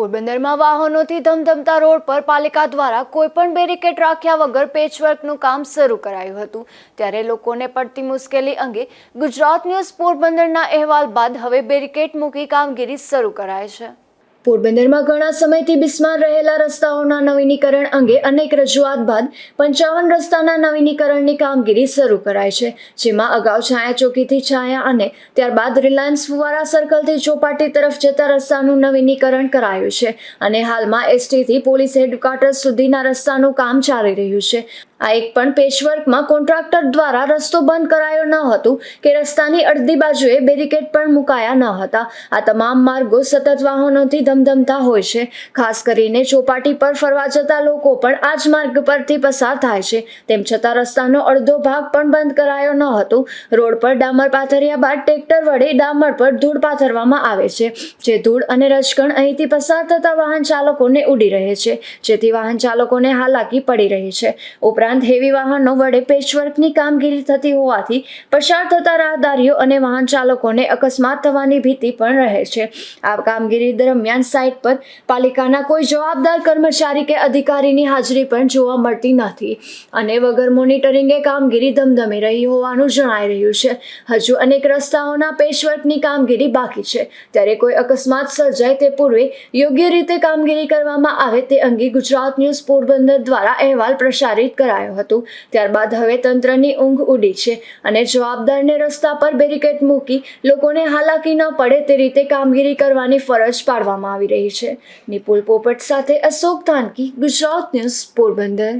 પોરબંદરમાં વાહનોથી ધમધમતા રોડ પર પાલિકા દ્વારા કોઈપણ બેરિકેડ રાખ્યા વગર પેચવર્કનું કામ શરૂ કરાયું હતું. ત્યારે લોકોને પડતી મુશ્કેલી અંગે ગુજરાત ન્યૂઝ પોરબંદરના અહેવાલ બાદ હવે બેરિકેડ મૂકી કામગીરી શરૂ કરાય છે. પોરબંદરમાં ઘણા સમયથી બિસ્માર રહેલા રસ્તાઓના નવીનીકરણ અંગે અનેક રજૂઆત બાદ પંચાવન રસ્તાના નવીનીકરણની કામગીરી શરૂ કરાઈ છે, જેમાં અગાઉ છાયા ચોકીથી છાયા અને ત્યારબાદ રિલાયન્સ ફુવારા સર્કલથી ચોપાટી તરફ જતા રસ્તાનું નવીનીકરણ કરાયું છે અને હાલમાં એસટીથી પોલીસ હેડક્વાર્ટર્સ સુધીના રસ્તાનું કામ ચાલી રહ્યું છે. આ એક પણ પેચવર્કમાં કોન્ટ્રાક્ટર દ્વારા રસ્તો બંધ કરાયો ન હતું કે રસ્તાની અડધી બાજુએ બેરિકેડ પણ મુકાયા ન હતા. આ તમામ માર્ગો સતત વાહનોથી ધમધમતા હોય છે. ખાસ કરીને ચોપાટી પર ફરવા જતા લોકો પણ આ જ માર્ગ પરથી પસાર થાય છે. તેમ છતાં રસ્તાનો અડધો ભાગ પણ બંધ કરાયો ન હતો. રોડ પર ડામર પાથર્યા બાદ ટ્રેક્ટર વડે ડામર પર ધૂળ પાથરવામાં આવે છે. જે ધૂળ અને રજકણ અહીંથી પસાર થતા વાહન ચાલકોને ઉડી રહે છે. જેથી વાહન ચાલકોને હાલાકી પડી રહી છે. ઉપરાંત હેવી વાહનો વડે પેચવર્કની કામગીરી થતી હોવાથી પસાર થતા રાહદારીઓ અને વાહન ચાલકોને અકસ્માત થવાની ભીતિ પણ રહે છે. આ કામગીરી દરમિયાન સાઇટ પર પાલિકાના કોઈ જવાબદાર કર્મચારી કે અધિકારીની હાજરી પણ જોવા મળતી નથી અને વગર મોનિટરિંગે કામગીરી ધમધમી રહી હોવાનું જણાઈ રહ્યું છે. હજુ અનેક રસ્તાઓના પેચવર્કની કામગીરી બાકી છે. ત્યારે કોઈ અકસ્માત સર્જાય તે પૂર્વે યોગ્ય રીતે કામગીરી કરવામાં આવે તે અંગે ગુજરાત ન્યૂઝ પોરબંદર દ્વારા અહેવાલ પ્રસારિત કરાયો હતું. ત્યારબાદ હવે તંત્રની ઊંઘ ઉડી છે અને જવાબદારને રસ્તા પર બેરિકેડ મૂકી લોકોને હાલાકી ન પડે તે રીતે કામગીરી કરવાની ફરજ પાડવામાં આવી રહી છે. નિપુલ પોપટ સાથે અશોક ધાનકી, ગુજરાત ન્યૂઝ પોરબંદર.